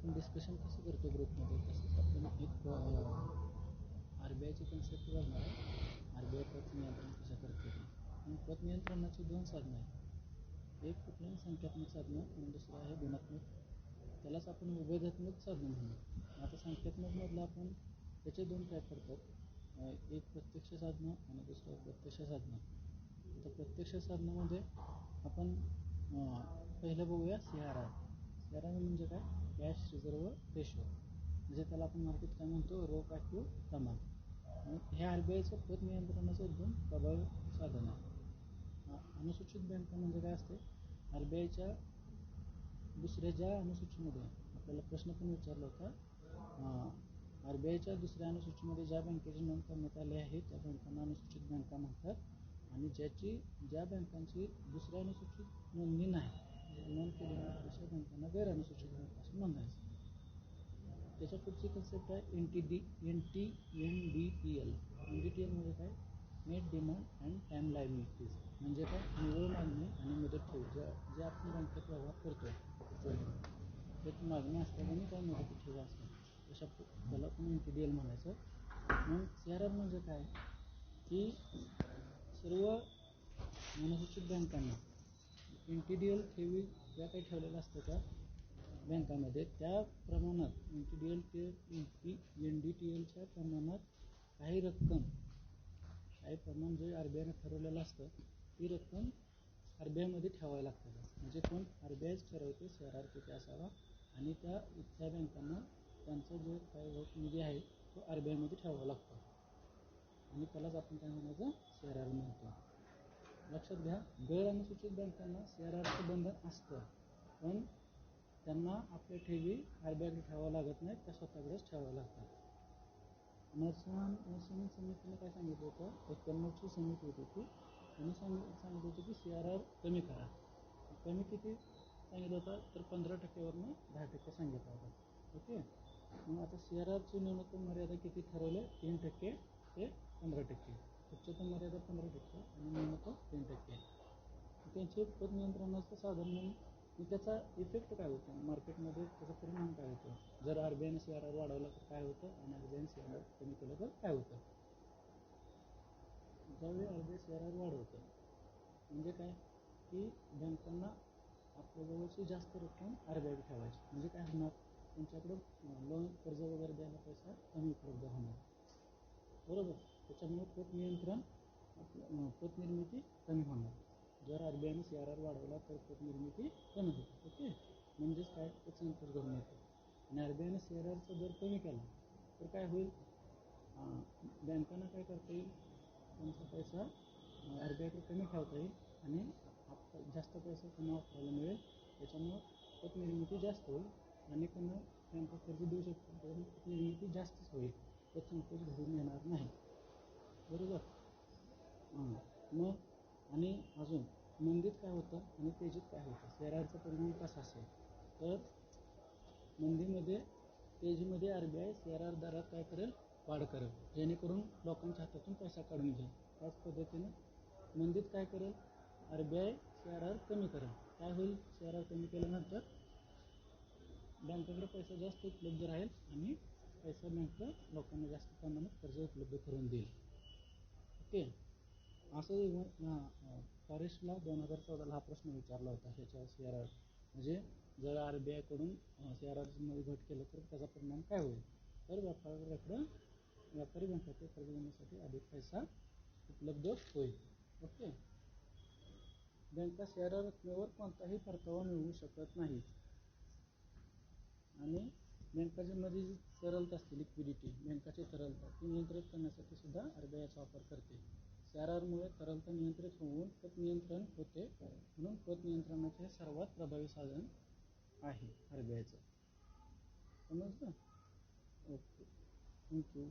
आपण डिस्कशन कसं करतो ग्रुपमध्ये तसंच आपण एक आर बी आयची कन्सेप्ट बघणार आहे. आर बी आय पत नियंत्रण कसं करतो? आणि पत नियंत्रणाची दोन साधनं आहेत. एक कुठलं संख्यात्मक साधनं आणि दुसरं आहे गुणात्मक. त्यालाच आपण विभेदात्मक साधनं म्हणू. आता संख्यात्मकमधलं आपण त्याचे दोन टाईप करतो. एक प्रत्यक्ष साधनं आणि दुसरं प्रत्यक्ष साधनं. आता प्रत्यक्ष साधनामध्ये आपण पहिलं बघूया सी आर आर सी म्हणजे काय? कॅश रिझर्व रेशो म्हणजे त्याला आपण मार्केट काय म्हणतो? रोख ॲक्टिव्ह प्रमाण. हे आर बी आयचं पत नियंत्रणाचं एकदम प्रभावी साधन आहे. अनुसूचित बँका म्हणजे काय असते? आर बी आयच्या दुसऱ्या ज्या अनुसूचीमध्ये आपल्याला प्रश्न पण विचारला होता आर बी आयच्या दुसऱ्या अनुसूचीमध्ये ज्या बँकेची नोंद करण्यात आली आहे त्या बँकांना अनुसूचित बँका म्हणतात. आणि ज्याची ज्या बँकांची दुसऱ्या अनुसूचित नोंदणी नाही नोंद केली नाही अशा बँकांना गैर अनुसूचित बँका असं म्हणायचं त्याच्या पुढची कन्सेप्ट आहे N T D N T N D P L N D T L म्हणजे काय net demand and time liabilities म्हणजे काय? निव्वळ मागणी आणि मुदत ठेव ज्या जे आपण बँकेत व्यवहार करतो त्यात मागणी असतात आणि काय मुदत ठेव असतात तशा त्याला पण एन टी डी एल म्हणायचं. मग सी आर आर म्हणजे काय? की सर्व अनुसूचित बँकांना इंटिडियल ठेवी ज्या काही ठेवलेल्या असतात त्या बँकामध्ये त्या प्रमाणात एन टी डी एल ते N T N D T एलच्या प्रमाणात काही रक्कम काही प्रमाण जे आर बी आयनं ठरवलेलं असतं ती रक्कम आर बी आयमध्ये ठेवावी लागते. म्हणजे कोण? आर बी आयच ठरवते सी आर किती असावा आणि त्या इथल्या बँकांना त्यांचा जो काही निधी आहे तो आर बी आयमध्ये ठेवावा लागतो. आणि त्यालाच आपण काय म्हणायचं? सी आर म्हणतो. लक्षात घ्या गैर अनुसूचित बँकांना सी आर आरचं बंधन असतं. पण त्यांना आपल्या ठेवी हायबॅग ठेवावं लागत नाही त्या स्वतःकडेच ठेवावं लागतात. नरसिंहन नरसिंहन समितीने काय सांगितलं होतं? एक्क्याण्णवची समिती होती ती. त्यांनी सांगित सांगितलं होतं की सी आर आर कमी करा. कमी किती? सांगितलं होतं तर पंधरा टक्क्यावरनं दहा टक्के सांगितलं होतं. ओके? मग आता सी आर आरची न्यूनतम मर्यादा किती ठरवले? तीन टक्के ते पंधरा टक्के. उच्चतम मर्यादा पंधरा टक्के आणि तो तीन टक्के. त्यांचे पद नियंत्रणाचं साधन म्हणून त्याचा इफेक्ट काय होतो? मार्केटमध्ये त्याचा परिणाम काय होतो? जर R B I C R R वाढवला तर काय होतं? आणि R B I C R R कमी केलं तर काय होतं? ज्यावेळी R B I C R R वाढवतं म्हणजे काय? की बँकांना आपल्याजवळची जास्त रक्कम आर बी आय ठेवायची. म्हणजे काय होणार? तुमच्याकडं लोन कर्ज वगैरे द्यायला पैसा कमी उपलब्ध होणार. बरोबर? त्याच्यामुळे पत नियंत्रण पत निर्मिती कमी होणार. जर आर बी आयने सी आर आर वाढवला तर पत निर्मिती कमी होते ओके? म्हणजेच काय? पतसंतोष घडून येतो आणि आर बी आयने सी आर आरचा दर कमी केला तर काय होईल? बँकांना काय करता येईल? त्यांचा पैसा आर बी आयकडे कमी ठेवता येईल आणि जास्त पैसा त्यांना वापरायला मिळेल. त्याच्यामुळं पत निर्मिती जास्त होईल आणि त्यांना बँका कर्ज देऊ शकतो पण पत निर्मिती जास्तच होईल. पतसंतोष घडून येणार नाही बरोबर हां मग आणि अजून मंदीत काय होतं आणि तेजीत काय होतं? शेअराचा परिणाम कसा असेल? तर मंदीमध्ये तेजीमध्ये आर बी आय सी दरात काय करेल? वाढ करेल. जेणेकरून लोकांच्या हातातून पैसा काढून घेईल. त्याच पद्धतीनं मंदीत काय करेल? आर बी आय सी कमी करेल. काय होईल? शेअर आर कमी केल्यानंतर बँकेकडे पैसा जास्त उपलब्ध राहील आणि पैसा बँक लोकांना जास्त प्रमाणात कर्ज उपलब्ध करून देईल. ओके? असं हो, फॉरेस्टला दोन हजार चौदाला हा प्रश्न विचारला होता ह्याच्या सी आर आर म्हणजे जर आर बी आयकडून सी आर आरमध्ये घट केलं तर त्याचा परिणाम काय होईल? तर व्यापाऱ्याकडं व्यापारी बँकेचे कर्ज घेण्यासाठी अधिक पैसा उपलब्ध होईल. ओके? बँका सी आर आर रकमेवर कोणताही परतावा मिळवू शकत नाही आणि बँकाच्या मध्ये जी तरलता असते लिक्विडिटी बँकाची तरलता ती नियंत्रित करण्यासाठी सुद्धा आर बी आयचा वापर करते. सी तरलता नियंत्रित होऊन पत नियंत्रण होते. म्हणून पत नियंत्रणाचे सर्वात प्रभावी साधन आहे. आर बी आयचं समजलं? ओके. थँक्यू